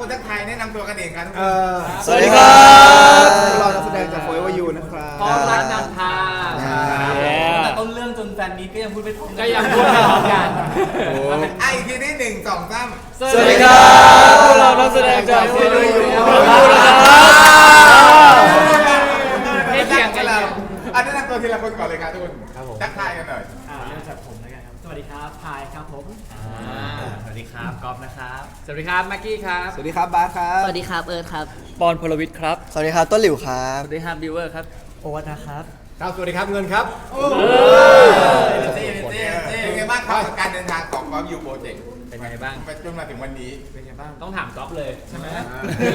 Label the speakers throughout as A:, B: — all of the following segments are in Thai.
A: คนทักทายแนะนำตัวกันเองครับ
B: เออ
C: สวัสดีครับ
B: พวกเรานักแสดงจากโฟร์วายูนะครับ
D: พร้อมรักนำพา
C: Yeah
D: ตั้งแต่ต้นเรื่องจนแฟนมีตก็ยังพูดไม่พร้อม
E: ก็ยังพูดไม่พร้อมกัน
B: โอ้
A: ไอ้ทีนี้หนึ่งสองสาม
C: สวัสดีครับพวกเรานักแสดงจากซีรีส์ยูนะครับ
E: ให้เสียงกัน
A: เราอันนี้นำตัวทีละคนก่อนเลยครับทุกคน
B: ครับผม
A: ทักทายกันหน่อย
D: อ่าเริ่มจากผมแล้วกันครับ สวัสดีครับพายครับผม
E: สวัสดีครับก๊อฟนะครับ สวัสดีครับแม็กกี้ครับ
B: สวัสดีครับบาสครับ
F: สวัสดีครับเอิร์ธครับ
C: ปอนพลวิทย์ครับ
F: สวัสดีครับต้นหลิวครับ
E: สวัสดีครับบิวเวอร์ครับ
D: โอวัตนะครับ
B: ครับ สวัสดีครับเงินครับ
A: เจ๊เจ๊เจ๊เป็นไงบ้างครับกับการเดินทางของความอยู่โปรเจกต์
E: เป็นไงบ้าง
A: ไปจนมาถึงวันนี้
E: เป็นไงบ้างต้องถามก๊อฟเลยใช่ไหม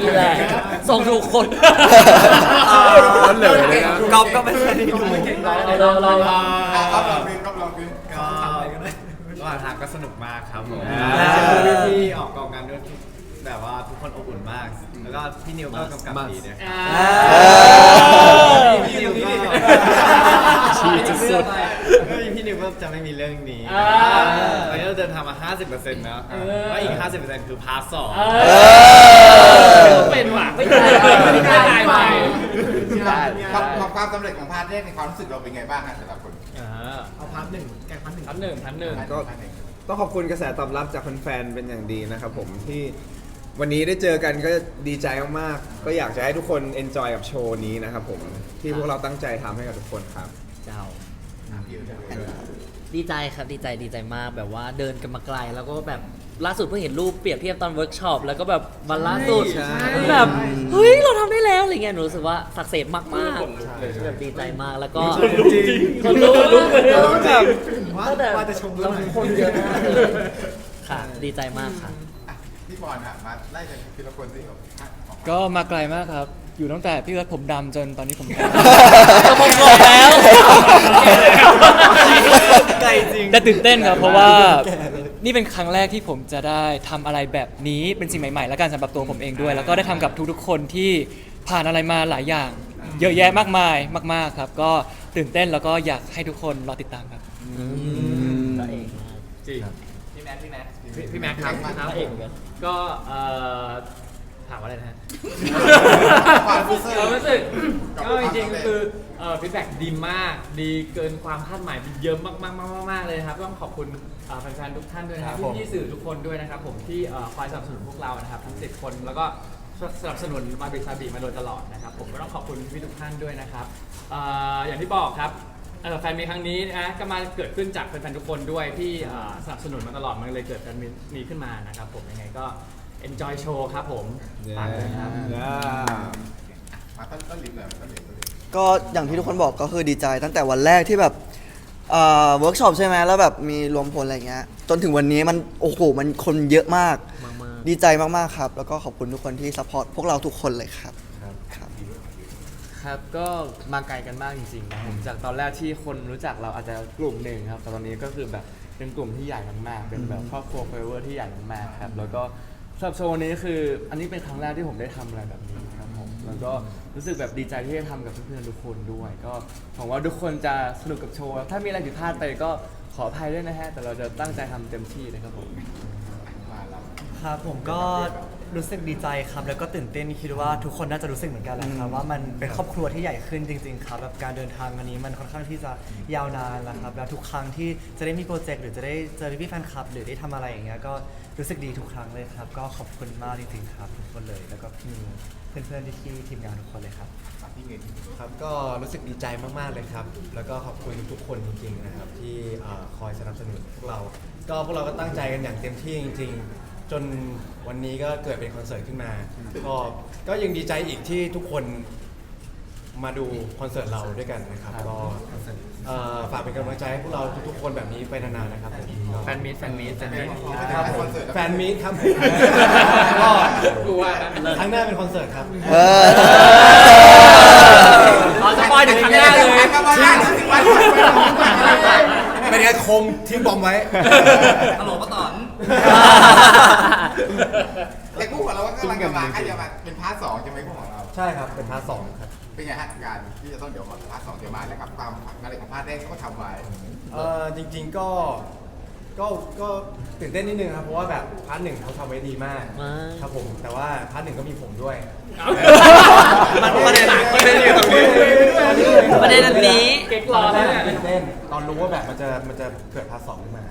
F: นี่แหละส่งถูกคน
B: นั่นเลยนะครับ
F: กอบก็ไม่ได้ดูเราเราเรา
A: อะครับลองดูครับลองดู
D: ก็
E: ระหว่างทางก็สนุกมากครับผม
B: อ่า
E: พี่ออกกองงานด้วยแบบว่าทุกคนอบอุ่นมาก แล้วก็พี่นิวก็กำกับดีด้วยพี่นิวก็
C: ชี้สุด
E: เฮ้ยพี่นิวก็จะไม่มีเรื่องนี้ตอนนี้เราเดินทางมา 50%แล้วแล้วอีก 50%คือพาร์ทสอง
C: เป็นว่ะ
F: ไม่ได้ไม่ได้
C: ไป
A: ความความความสำเร็จของพาร์ทแรกในความรู้สึกเราเป็นไงบ้างครับสำหรับคน
D: เอาพาร์ทหนึ่งแกงพาร์ทหนึ่ง
E: พันหนึ่งพันหนึ่ง
B: ก็ต้องขอบคุณกระแสตอบรับจากแฟนๆเป็นอย่างดีนะครับผมที่วันนี้ได้เจอกันก็ดีใจมากๆก็อยากจะให้ทุกคนเอนจอยกับโชว์นี้นะครับผมที่พวกเราตั้งใจทำให้กับทุกคนครับ
F: เจ้า ดีใจครับดีใจดีใจมากแบบว่าเดินกันมาไกลแล้วก็แบบ ล่าสุดเพิ่งเห็นรูปเปรียบเทียบตอนเวิร์กช็อปแล้วก็แบบวันล่าสุด
B: ใช่
F: มันแบบเฮ้ยเราทำได้แล้วอะไรเงี้ยหนูรู้สึกว่าสักเสพมากมากๆแบบดีใจมากแล้วก็
B: จริง
F: คนรู้แล้วก็แบบ
D: ว่า
F: ตั้งแต่
D: ว่าจะชมเรื่
F: เรา
D: องไหน
F: คนเยอะมากเลยค่ะ ดีใจมากค่ะ
A: อะพี่บอลอะมาไล่กันทีละคนสิครับ
C: ก็มาไกลมากครับ อยู่ตั้งแต่พี่เอิร์ธผมดำจนตอนนี้ผมแก่
F: ก็ผมบอกแล้ว
C: ไกลจริง แต่ตื่นเต้นครับ เพราะว่า นี่เป็นครั้งแรกที่ผมจะได้ทำอะไรแบบนี้เป็นสิ่งใหม่ๆ แล้วกันสำหรับตัวผมเองด้วย แล้วก็ได้ทำกับทุกๆคนที่ผ่านอะไรมาหลายอย่าง เยอะแยะมากมายมาก ๆครับ ก็ตื่นเต้นแล้วก็อยากให้ทุกคนรอติดตามครับ
F: ตัวเองมาก
E: จริงพี่แม็กพี่แม็กพี่แม็กครับ
F: พระเอกเหมือนกัน
E: ก็เอ่อถามว่าอะไรนะฮะ
A: ความรู้สึก
E: ความรู้สึก
A: กับ
E: ก็จริง
A: ความสำเร็จ
E: ๆคือเอ่อฟีดแบ็กดีมาก ดีเกินความคาดหมายเยอะมากๆๆๆๆเลยนะครับต้องขอบคุณเอ่อแฟนๆทุกท่านด้วยนะครับพี่ๆสื่อทุกคนด้วยนะครับผมที่เอ่อคอยสนับสนุนพวกเรานะครับทั้ง10คนแล้วก็สนับสนุนมาบิซาบิมาโดยตลอดนะครับผมก็ต้องขอบคุณพี่ทุกท่านด้วยนะครับเอ่ออย่างที่บอกครับเอ่อแฟนมีครั้งนี้นะก็มาเกิดขึ้นจากแฟนๆทุกคนด้วยที่เอ่อสนับสนุนมาตลอดมันเลยเกิดแฟนมีนี้ขึ้นมานะครับผมยังไงก็ enjoy show ครับผมฝากด้วยครับ
A: มาต้นต้นลิฟต์เลยต้นลิฟต์ต้นลิฟต์
G: ก็อย่างที่ทุกคนบอกก็คือดีใจตั้งแต่วันแรกที่แบบเวิร์กช็อปใช่ไหมแล้วแบบมีรวมพลอะไรเงี้ยจนถึงวันนี้มันโอ้โหมันคนเยอะมาก
F: มาก
G: ดีใจมากๆครับ แล้วก็ขอบคุณทุกคนที่ซัพพอร์ตพวกเราทุกคนเลยครับครับ
H: ครับ ก็มาไกลกันมากจริงๆนะครับผมจากตอนแรกที่คนรู้จักเราอาจจะกลุ่มหนึ่งครับแต่ตอนนี้ก็คือแบบเป็นกลุ่มที่ใหญ่มากๆเป็นแบบครอบครัวเฟเวอร์ที่ใหญ่มากๆครับแล้วก็ สำหรับโชว์นี้คืออันนี้เป็นครั้งแรกที่ผมได้ทำอะไรแบบนี้ครับผมแล้วก็รู้สึกแบบดีใจที่ได้ทำกับเพื่อนๆทุกคนด้วย ก็หวังว่าทุกคนจะสนุกกับโชว์ถ้ามีอะไรผิดพลาดไปก็ขออภัยด้วยนะฮะแต่เราจะตั้งใจทำเต็มที่นะครับผม
A: มาเรา
D: ครับผมก็ รู้สึกดีใจครับ แล้วก็ตื่นเต้นคิดว่าทุกคนน่าจะรู้สึกเหมือนกันแหละครับ ว่ามันเป็นครอบครัวที่ใหญ่ขึ้นจริง ๆ ครับแบบการเดินทางอันนี้มันค่อนข้างที่จะยาวนานแล้วครับแล้วทุกครั้งที่จะได้มีโปรเจกต์หรือจะได้เจอพี่แฟนคลับ หรือได้ทำอะไรอย่างเงี้ยก็รู้สึกดีทุกครั้งเลยครับ ก็ขอบคุณมากจริงๆครับทุกคนเลย แล้วก็พี่นิวเพื่อนๆที่ทีมงานทุกคนเลยครับ
A: มาที่เงิน
I: ครับก็รู้สึกดีใจมากๆเลยครับ แล้วก็ขอบคุณทุกคนจริงๆนะครับที่เอ่อคอยสนับสนุนพวกเรา ก็พวกเราก็ตั้งใจกันอย่างเต็มที่จริงๆ จนวันนี้ก็เกิดเป็นคอนเสิร์ตขึ้นมา ก็ก็ยังดีใจอีกที่ทุกคนมาดูคอนเสิร์ตเราด้วยกันนะครับก็เอ่อฝากเป็นกำลังใจให้พวกเราทุกๆคนแบบนี้ไปนานๆนะครับผมก็
E: แฟนมีตแฟนมีตแฟนมีต
I: ครับผม
A: คอนเสิร์ต
I: แฟนมีตครับก็
E: กูว่า
I: ครั้งหน้าเป็นคอนเสิร์ตครับ
G: เออ
E: อ๋อสปอยถึงครั้งหน้าเลย
A: ก็มาได้สิวัน
I: เป็นไงคมทิ้งบอมไว้
D: ฮัลโหลป้าตอน
A: แต่คู่ของเราก็กำลังจะมาใกล้จะมาเป็นพาร์ทสองใช่ไหมคู่ของเรา
I: ใช่ครับเป็นพาร์ทสองครับ
A: เป็นไงฮะการที่จะต้องเดี๋ยวพาร์ทสองจะมาแล้วครับความอะไรของพาร์ทแรกที่เขาทำไว้
I: เอ่อจริงๆก็ ก็ก็ตื่นเต้นนิดนึงครับเพราะว่าแบบพาร์ทหนึ่งเขาทำไว้ดีมาก
F: ว้าว
I: ครับผมแต่ว่าพาร์ทหนึ่งก็มีผมด้วย
F: มันประเด็นประเด็นอยู่ตรงนี้ ประเด็นอันนี้
E: เก๊กรอแล้วเนี่ย
I: ตื่นเต้นตอนรู้ว่าแบบมันจะมันจะเกิดพาร์ทสองขึ้นมา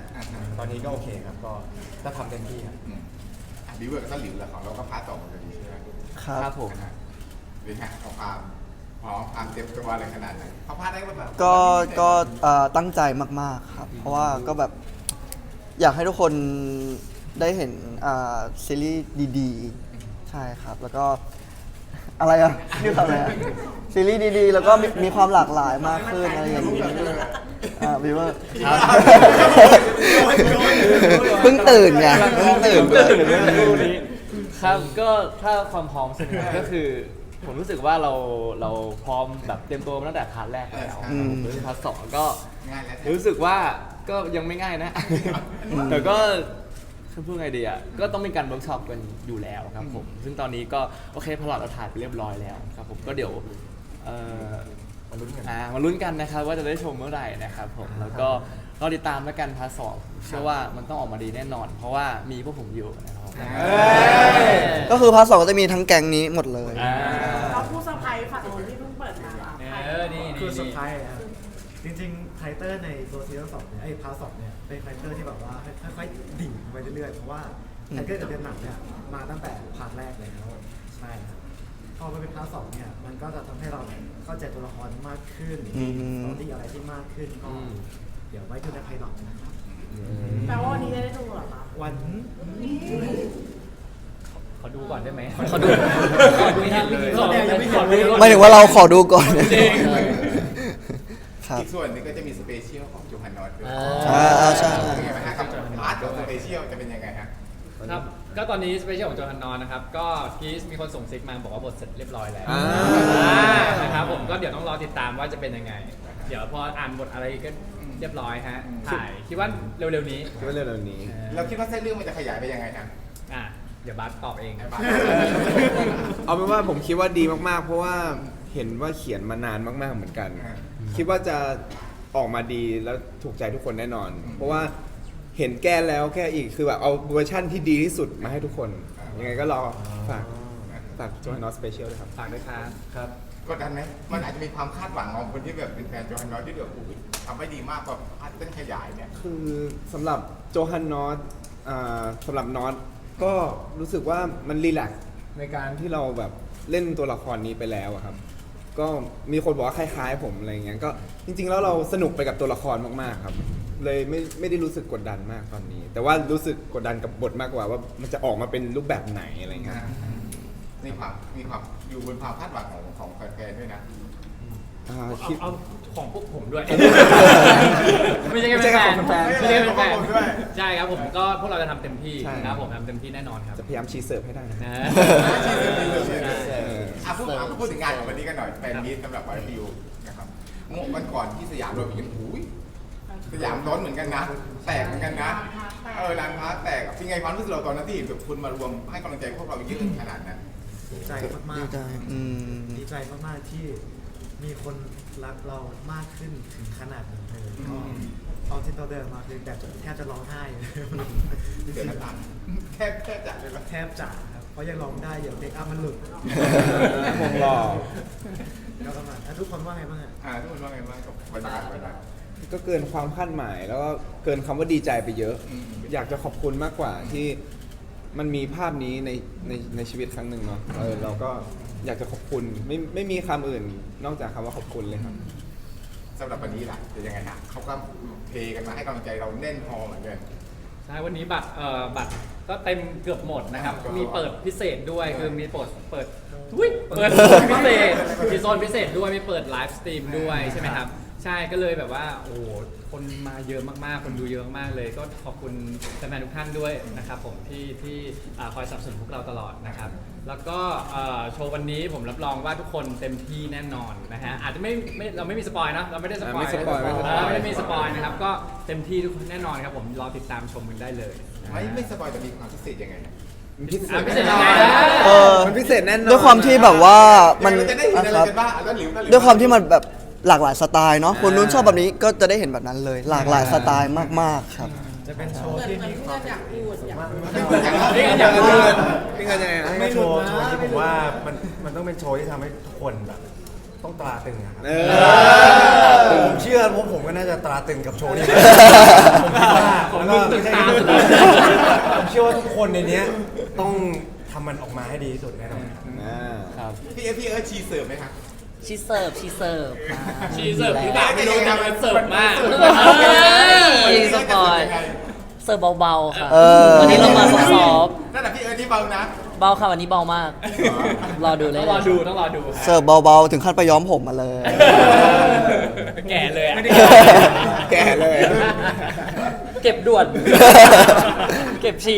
I: ตอนนี้ก็โอเคครับก็จะทำเต็มที่ครับ
A: อืมอะบิวเวอร์ก็หลิวแหละของเราก็พาร์ทต่อเหมือนกันใช่ไหม
G: ครับ
H: ครับผม
A: หรือไงของความพร้อมความเตรียมตัวอะไรขนาดไหนเขาพาร์ทได้ก็แบบ
G: ก็ก็เอ่อตั้งใจมากๆครับ เพราะว่าก็แบบ อยากให้ทุกคนได้เห็นอ่าซีรีส์ดีๆ ใช่ครับ แล้วก็อะไรอะนี่ทำอะไรอะซีรีส์ดีๆ แล้วก็มีมีความหลากหลายมากขึ้นอะไรอย่างนี้อ่าวิวเวอร์เพิ่งตื่นไงเพิ่งตื่น
H: ครับก็ถ้าความพร้อมใช่ไหมครับก็คือ ผมรู้สึกว่าเราเราพร้อมแบบเตรียมตัวมาตั้งแต่พาร์ทแรกแล้ว
G: อืม
H: ผมรู้พาร์ทสองก็
A: ง่ายแล้ว
H: รู้สึกว่า ก็ยังไม่ง่ายนะ แต่ก็คือพูดไงดีอะ ก็ต้องมีการเวิร์กช็อปกันอยู่แล้วครับผม ซึ่งตอนนี้ก็โอเคพลอตเราถ่ายไปเรียบร้อยแล้วครับผมก็เดี๋ยวเอ่อ
I: มาลุ้นกัน
H: อ่ามาลุ้นกันนะครับว่าจะได้ชมเมื่อไหร่นะครับผม แล้วก็รอติดตามแล้วกันพาร์ทสองเชื่อว่ามันต้องออกมาดีแน่นอน เพราะว่ามีพวกผมอยู่นะครับ
G: ก็คือพาร์ทสองก็จะมีทั้งแก๊งนี้หมดเลย
H: อ่า
J: เราผู้เซอร์ไพรส์ฝั่งนู้นที่เพิ่งเปิดมาอะ
E: เออนี่
D: คือ
E: นี่
D: เซอร์ไพรส์ครับจริงๆ ไคเตอร์ในตัวซีซั่นสองเนี่ยไอ้พาร์ทสองเนี่ยเป็นไคเตอร์ที่แบบว่าค่อยๆดิ่งไปเรื่อยๆเพราะว่าไคเตอร์กับเดนหนักเนี่ยมาตั้งแต่พาร์ทแรกแล้วใช่ครับพอมาเป็นพาร์ทสองเนี่ยมันก็จะทำให้เราเนี่ยเข้าใจตัวละครมากขึ้น
G: อืม
D: สตอรี่อะไรที่มากขึ้นก็
H: อืม
D: เดี๋ยวไว้ดูในไพลอตนะครับ
J: แปลว่าวันนี้จะได้ดูเหรอคะ
D: วัน
E: ขอดูก่อนได้ไหม
F: ขอดูขอดูยัง
E: ขอดูขอดู
G: หมายถึงว่าเราขอดูก่อน
E: จริง
G: ครับ
A: อีกส่วนหนึงก็จะมีสเปเชียลของจูฮันนอตด้วย
G: อ่า อ่าใช่
A: เป็นไงบ้างฮะกับพาร์ทของสเปเชียลจะเป็นยังไงฮะ
E: ครับก็ตอนนี้สเปเชียลของโจฮันนอนนะครับ ก็กีสมีคนส่งซิกมาบอกว่าบทเสร็จเรียบร้อยแล้ว
B: อ่า
E: อ่านะครับผมก็เดี๋ยวต้องรอติดตามว่าจะเป็นยังไง เดี๋ยวพออ่านบทอะไรก็เรียบร้อยฮะถ่ายคิดว่าเร็วๆนี้
B: คิดว่าเร็วๆนี้
A: เราคิดว่าเส้นเรื่องมันจะขยายไปยังไงฮะ
E: อะเดี๋ยวบัสตอบเอง
A: ไอ้บ้า
B: เอาเป็นว่าผมคิดว่าดีมากๆ เพราะว่าเห็นว่าเขียนมานานมากๆเหมือนกัน คิดว่าจะออกมาดีแล้วถูกใจทุกคนแน่นอน เพราะว่าเห็นแก้แล้วแก้อีกคือแบบเอาเวอร์ชั่นที่ดีที่สุดมาให้ทุกคน ยังไงก็รอฝากฝากจอห์นอสสเปเชียลด้วยครับ
E: ฝากด้วยครับ
I: ครับ
A: กดดันไหมมันอาจจะมีความคาดหวังของคนที่แบบเป็นแฟนจูฮันนอตที่แบบโอ้โหทำไว้ดีมากกว่าพาร์ทเส้นขยายเนี่ย
B: คือสำหรับโจฮันนอตอ่าสำหรับนอตก็รู้สึกว่ามันรีแลกซ์ในการที่เราแบบเล่นตัวละครนี้ไปแล้วอะครับ ก็มีคนบอกว่าคล้ายๆ ผมอะไรเงี้ยก็จริง ๆ แล้วเราสนุกไปกับตัวละครมากๆครับ เลยไม่ไม่ได้รู้สึกกดดันมากตอนนี้ แต่ว่ารู้สึกกดดันกับบทมากกว่าว่ามันจะออกมาเป็นรูปแบบไหนอะไรเงี้ย
A: มีความมีความอยู่บนความคาดหวังของของแฟนๆด้วยนะ
B: อ่า
E: เอา
B: คิด
E: เอาของพวกผมด้วย
B: ไม่
E: ไม่
B: ใช่
E: ใช่
B: ข
E: แค่
B: อง
E: แฟน
B: แฟน
E: ไม่ใช่แค่แฟน
A: ไม่ใช่ของผมด้วย
E: ใช่ครับผมก็พวกเราจะทำเต็มที่
B: ใช่
E: นะครับผมทำเต็มที่แน่นอนครับ
B: จะพยายามชีเสิร์ฟให้ได้นะ
E: นะ
B: เอ อ
A: อะพูดอะพูดถึงงานของวันนี้กันหน่อยแฟนมีตสำหรับวายพิวนะครับเมื่อวันก่อนที่สยามเราไปยินหูยสยามร้อนเหมือนกันนะ แตกเหมือนกันนะ เออร้านค้าแตกเป็นไงความรู้สึกเราตอนนั้นที่เห็นแบบคุณมารวมให้กำลังใจพวกเราเยอะขนาดนั้น
D: ดีใจมาก
G: ดีใจอืม
D: ๆ ดีใจมากๆที่มีคนรักเรามากขึ้นถึงขนาดนี้เลยก็
A: อืม
D: ตอนที่เราเดินมาคือแบบแทบจะร้องไห้เลย
A: เดือดร้อนแทบแทบจะเลยปะ
D: แทบจะครับ เพราะยังร้องได้เดี๋ยวเด็กอัพมันหลุด
B: ผมรอ
D: แล้วประมาณอะทุกคนว่าไงบ้างอะ
A: อ่าทุกคนว่าไงบ้างกับบรรยากาศวันนั้น
B: ก็เกินความคาดหมายแล้วก็เกินคำว่าดีใจไปเยอะ
A: อืม
B: อยากจะขอบคุณมากกว่าที่มันมีภาพนี้ในในในชีวิตครั้งหนึ่งเนาะเออเราก็อยากจะขอบคุณไม่ไม่มีคำอื่น นอกจากคำว่าขอบคุณเลยครับ
A: สำหรับวันนี้ล่ะจะยังไงฮะเขาก็เทกันมาให้กำลังใจเราแน่นพอเหมือนกัน
E: ใช่วันนี้บัตรเอ่อบัตร ก็เต็มเกือบหมดนะครับ มีเปิดพิเศษด้วยคือมีเปิดเปิดทุยเปิดโซนพิเศษมีโซนพิเศษด้วยมีเปิดไลฟ์สตรีมด้วยใช่ไหมครับ ใช่ก็เลยแบบว่า โอ้โหคนมาเยอะมากๆ คนดูเยอะมากๆเลย ก็ขอบคุณแฟนๆทุกท่านด้วยนะครับผมที่ที่อ่าคอยสนับสนุนพวกเราตลอดนะครับ แล้วก็เอ่อโชว์วันนี้ผมรับรองว่าทุกคนเต็มที่แน่นอนนะฮะอาจจะไม่ไม่เราไม่มีสปอยนะเราไม่ได้สปอย
B: ไม่สปอยไม่สปอย
E: เไม่ได้มีสปอยนะครับก็เต็มที่ทุกคนแน่นอนครับผมรอติดตามชมกันได้เลย
A: ไม่ไม่สปอยแต่มีความพิเศษยังไงฮะ
B: มันพิเศ
E: อะ
B: ษ
E: พิเศษยังไงนะ
G: เออ
B: มันพิเศษแน่นอน
G: ด้วยความที่แบบว่ามัน
A: เราจะได้เห็นอะไร
G: นะครับ
A: กันบ้างอะแล้วหลิวแล้วหลิ
G: ด้วยความที่มันแบบ หลากหลายสไตล์เนาะคนนู้น
B: อ่า
G: ชอบแบบนี้ก็จะได้เห็นแบบนั้นเลย หลากหลายสไตล์มากๆครับ
I: จะเป็นโชว์
J: เกิด
I: ที่
J: เหมือน
I: มี
J: เพื่อนอยากพูดอยากพูด
B: พี่เงินพี่เงินยังไง
I: ไม่โชว์โชว์ที่ผมว่ามันมันต้องเป็นโชว์ที่ทำให้ทุกคนแบบต้องตราตึงอะครับ
B: เออ
I: ผมเชื่อเพราะผมก็น่าจะตราตึงกับโชว์นี้ผมคิดว่าแล้วก็ไม่ใช่แค่ผมผมเชื่อว่าทุกคนในเนี้ยต้องทำมันออกมาให้ดีที่สุดแน่นอน
B: อ่า
A: พี่เอฟพี่เอิร์ธชีเสิร์ฟไหมครับ
F: ชีเสิร์ฟชีเสิร์ฟมา
E: ชีเสิร์ฟหรือเปล่าไม่รู้นะมันเสิร์ฟมาก
F: เฮ้ยสปอยเสิร์ฟเบาๆค่ะ
G: เออ
F: วันนี้เรามาซอฟต์
A: นั่นแหละพี่เอิร์ธที่เบานะ
F: ๆเบาค่ะวันนี้เบามาก รอดูเล
E: ต้
F: ย
E: องรอดูต้องรอดู
G: เสิร์ฟเบาๆ ถึงขั้นไปย้อมผมมาเลย
E: แก่เลยอะ
B: แก่เลย
F: เก็บด่วน เก็บชี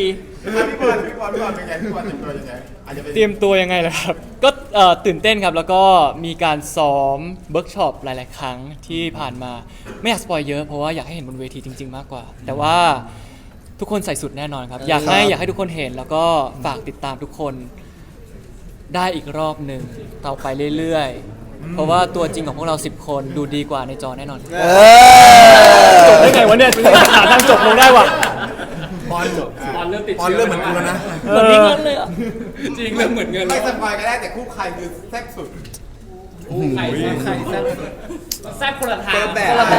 A: อะพี่บอลพี่บอลพี่บอลเป็นไงพี่บอลเตรียมตัวยังไง อาจจะเป็น
C: เตรียมตัวยังไงล่ะครับ ก็ เอ่อตื่นเต้นครับแล้วก็มีการซ้อมเบิร์กช็อปหลาย ๆ ครั้งที่ผ่านมาไม่อยากสปอยเยอะเพราะว่าอยากให้เห็นบนเวทีจริง ๆ มากกว่า แต่ว่าทุกคนใส่สุดแน่นอนครับ อยากให้
G: ครับ
C: อยากให้ทุกคนเห็นแล้วก็ฝากติดตามทุกคนได้อีกรอบหนึ่งต่อไปเรื่อย ๆ เพราะว่าตัวจริงของพวกเรา 10 คนดูดีกว่าในจอแน่นอน
G: เอ
C: จ
G: อบ
C: ได้ไงวะเนี่ยหาทางจบลงได้ว่ะ
I: บอล
E: บอลเริ่มติด
I: บอลเริ่มเหมือนกูแล้วนะ
F: เหมือนมีเงินเลยอะ
E: จริงเริ่มเหมือนเงิน
A: ไม่สปอยก็ได้แต่คู่ใครคือแซ่บสุด
E: ใครใครแซ่บแซ่บคนละทาง
B: คนละแบบ
F: คนละแบ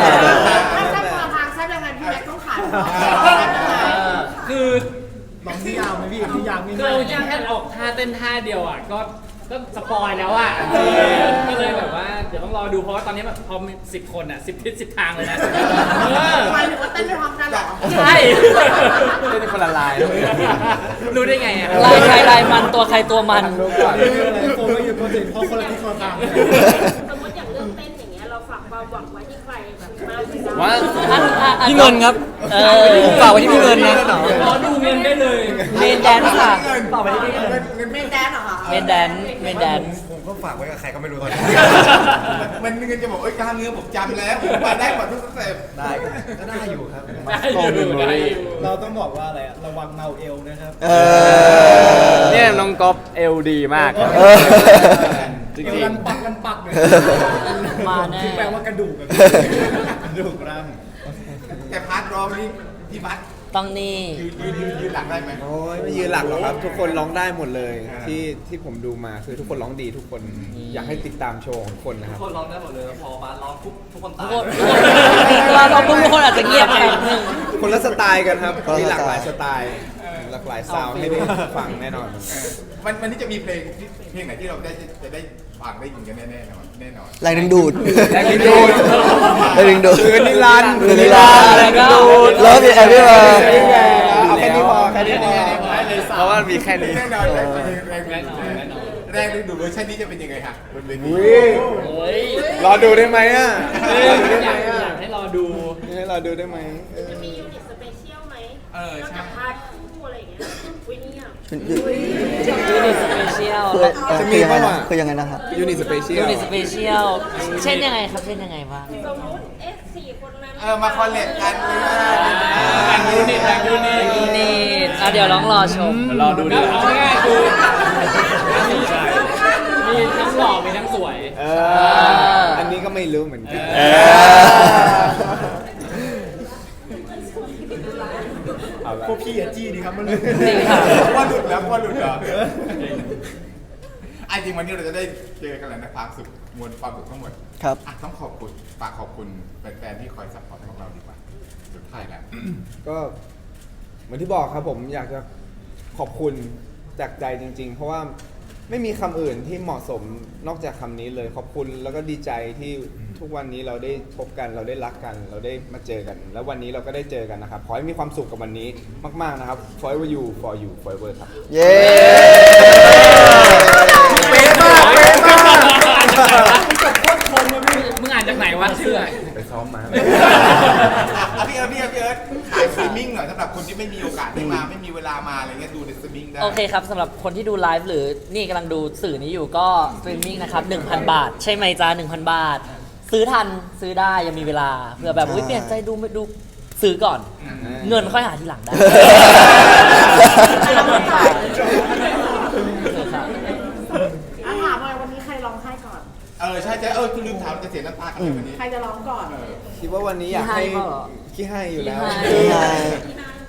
F: บ
J: ถ้าแซ่บคนละทางแซ่บยังไงพี่แม็กซ์ต้องขายของ
E: คือ
I: ลองที่ยาวไหมพี่ที่ยาว
E: คือเราแค่ออกท่าเต้นท่าเดียวอะก็ ก็สปอยแล้วอะก็เลยแบบว่าเดี๋ยวต้องรอดูเพราะว่าตอนนี้แบบพอมีสิบคนอะสิบทิศสิบทางเลยนะเออ
J: ทำไมถึงว่าเต้นไปพร้อมกันเหรอ
E: ใช่
H: เล่นคนละลายแล้ว
E: รู้ได้ไงอะ
F: ลายใครลายมันตัวใครตัวมัน
I: ผมก็อยู่คนอื่นเพราะคนละที่คนละทาง
J: สมมติอย่างเรื่องเต้นอย่างเงี้ยเราฝากความหวังไว้ที่ใครแบบมากที่สุด
H: ว่า
F: อะอะอะ
C: พี่เงินครับ
F: เออ
C: ฝากไว้ที่พี่เงินนะ
E: รอดูเงินได้เลย
F: เมนแดนซ์ค่ะ
J: ต่อไปที่เงินเม นแดนเหรอคะ
F: เมนแดนซ์เมนแดนซ์
I: ผมก็ฝากไว้กับใครก็ไม่รู้ตอนนี้
A: มันเงินจะบอกเอ้ยกล้ามเนื้อผมจำแล้วผมไปได้หมดทุกสเต็ป
I: ได้ก็ได้อยู่ครับ
E: ได้อยู่ได้อยู่
I: เราต้องบอกว่าอะไรอะระวังเมาเอวนะครับ
G: เออ
H: เนี่ยน้องก๊อฟเอลดีมากครับ
G: เออ
H: จริง
I: กันปักกันปักเลย
F: มาแน่
I: แปลว่ากระดูกอะกระดูกร่าง
A: แต่พาร์ทร้องนี่พี่บัส
F: ต้องนี่
A: ยืนยืนยืนยืนหลังได้ไหม
B: โอ้ยไม่ยืนหลักหรอกครับ ทุกคนร้องได้หมดเลย ที่ที่ผมดูมาคือทุกคนร้องดีทุกคนอยากให้ติดตามโชว์ของทุกคนนะครับ
F: ทุกคนทุกคนเราเราทุกคนอาจจะเงียบไปนิดนึง
B: คนละสไตล์กันครับ
G: คนละ
B: มีหลากหลาย
G: ส
B: ส
G: ไต
B: ไต
G: ล์
B: ล์หลากหลายซาวด์ให้ได้ฟังแน่นอน
A: เออวันวันนี้จะมีเพลงที่เพลงไหนที่เราได้จะได้ฟังได้ยินกันแน่ๆแน่นอนแน่นอน
G: แรงดึงดูด
B: แรงดึงดูด
G: แรงดึงดูด
B: คืนนิรันดร์
G: คืนนิรันดร์
B: แรงดึงดู ด
G: เลิฟอีแอฟวี่เบอร์
B: เอาแค่นี้พอแค่นี้พอ
H: เพราะว่ามีแค่นี้
A: แน่นอนแรงแรงแรงแรงดึงดูดเวอร์ชันนี้จะเป็นยังไงฮะบนเวที
B: อุ้ยรอดูได้ไหมอะรอดูได้ไหม
E: อยาก
B: อะ
E: อยากให้รอดู
B: ให้รอดูได้ไหมเออ
J: จะมียูนิตสเปเชียลไหม
E: เออใช่
J: นอกจากพาร์ทคู่อะไรอย่างเงี้ยอุ้ยเนี่ย
F: ยูนิตสเปเชียล
G: คือเอ่อ
B: จะ
G: คื
B: มี
G: อยังไง
B: ปะ
G: นะ
B: วะ
G: คือยังไงนะครับ
B: ยูนิตสเปเชีย
F: ยู
B: ล
F: นิตสเปเชียลเช่นยังไงครับเช่นยังไงบ้าง
J: สมมติเอสสี่คนนั้น
A: เออมาคอลเลกกันเลย
E: แบ่ง ยูนิตแบ่งยูนิต
F: ยูนิตอะเดี๋ยวลองรอชม
E: รอดูดิเอาง่ายๆคือมีทั้งหล่อมีทั้งสวย
B: เออ อันนี้ก็ไม่รู้เหมือนกัน
E: เอ
B: เอาละ
I: พวกพี่อะจี้ดีครับมันเลย
F: จริงค่ะ
A: ว่าหลุดแล้วว่าหลุดเหรอไอ้จริงวันนี้เราจะได้เจอกันแล้วนะความสุขมวลความสุขทั้งหมด
G: ครับ
A: อะต้องขอบคุณฝากขอบคุณแฟนๆที่คอยซัพพอร์ตของเราดี กว่าสุดท้ายแล้ว
B: ก็เหมือนที่บอกครับผมอยากจะขอบคุณจากใจจริง ๆ เพราะว่าไม่มีคำอื่นที่เหมาะสมนอกจากคำนี้เลยขอบคุณแล้วก็ดีใจที่ทุกวันนี้เราได้พบกันเราได้รักกัน เราได้มาเจอกัน แล้ววันนี้เราก็ได้เจอกันนะครับขอให้มีความสุขกับวันนี้มาก ๆนะครับ forever you for you forever ครับ
G: เย้
B: เป๊ะมากเป๊ะมาก
E: มึงอ่านจากไหนวะชื่อ
B: ไปซ้อมมา
A: อะพี่เอิ ร์ธพี่เอิร์ธพี่เอิร์ธขายสตรีมมิ่งหน่อยสำหรับคนที่ไม่มีโอกาสได้มาไม่มีเวลามาอะไรเงี้ยดูในสตรีมมิ่งได้
F: โอเคครับสำหรับคนที่ดูไลฟ์หรือนี่กำลังดูสื่อนี้อยู่ก็สตรีมมิ่งนะครับ 1,000 บาท ใช่ไหมจ้า1,000 บาท ซื้อทันซื้อได้ยังมีเวลาเผื่อแบบอุ้ยเปลี่ยนใจดูไม่ดูซื้อก่อน เงินค่อยหาทีหลังได้
J: อะถามหน่อยวันนี้ใครร้องไห้ก่อน
A: เออใช่ใช่เออคือลืมถามจะเสียน้ำตากันเลยวันนี้
J: ใครจะร้องก่อน
B: คิดว่าวันนี้อยากให้
F: ขี้ให้เปล่าเหรอ
B: ขี้ให้อยู่แล้ว
F: ขี้ให้
G: ใช่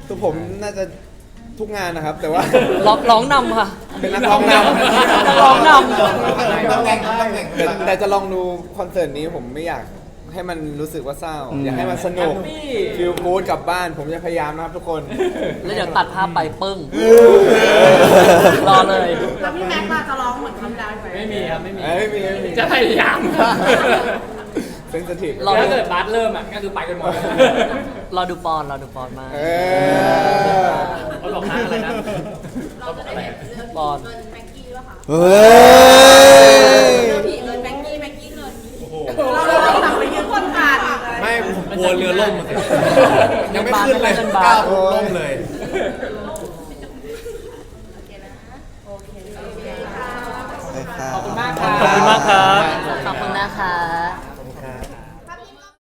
B: ตัวผมน่าจะทุกงานนะครับ แต่ว่า
F: ร้องร้องนำค่ะ
B: เป็นนักร้องนำ
F: ร้องนำ
A: ตำแหน่งตำแหน่ง
B: แต่แต่จะลองดูคอนเสิร์ตนี้ผมไม่อยากให้มันรู้สึกว่าเศร้า อยากให้มันสนุก
E: แฮปปี้
B: ฟิลกู๊ดกลับบ้าน ผมจะพยายามนะครับทุกคน
F: แล้วเดี๋ยวตัดภาพไปปึ้ง รอเลย
J: แล้วพี่แม็กซ์ล่ะจะร้องเหมือนคำดาวไหม
E: ไม่มีครับไม่มี
B: เอ้ยไม่มีไม่มี
E: จะพยายาม
B: เซนซิทีฟ
F: รอ
E: ถ้าเกิดบาสเริ่มอะก็คือไปกันหมด
F: รอดูปอนรอดูปอนมาก
B: เออ
E: เขาบอกนะอะไรนะ
J: เราจะได้เห็นเรื่อง
F: ปอน
J: เงินแม็กกี้แล้วค่ะ
G: เฮ้ย
J: ผีเงินแม็กกี้แม็กกี้เงินเราเราสั่งไปยืมคนผ่าน
I: ไม่ผมกลัวเรือล่มอะสิยังไม่ขึ้นเลยก้าวปุ๊บล่มเลย
G: ไปครับ
E: ขอบคุณมากครับ
C: ขอบคุณมากครับ
F: ขอบคุณนะคะ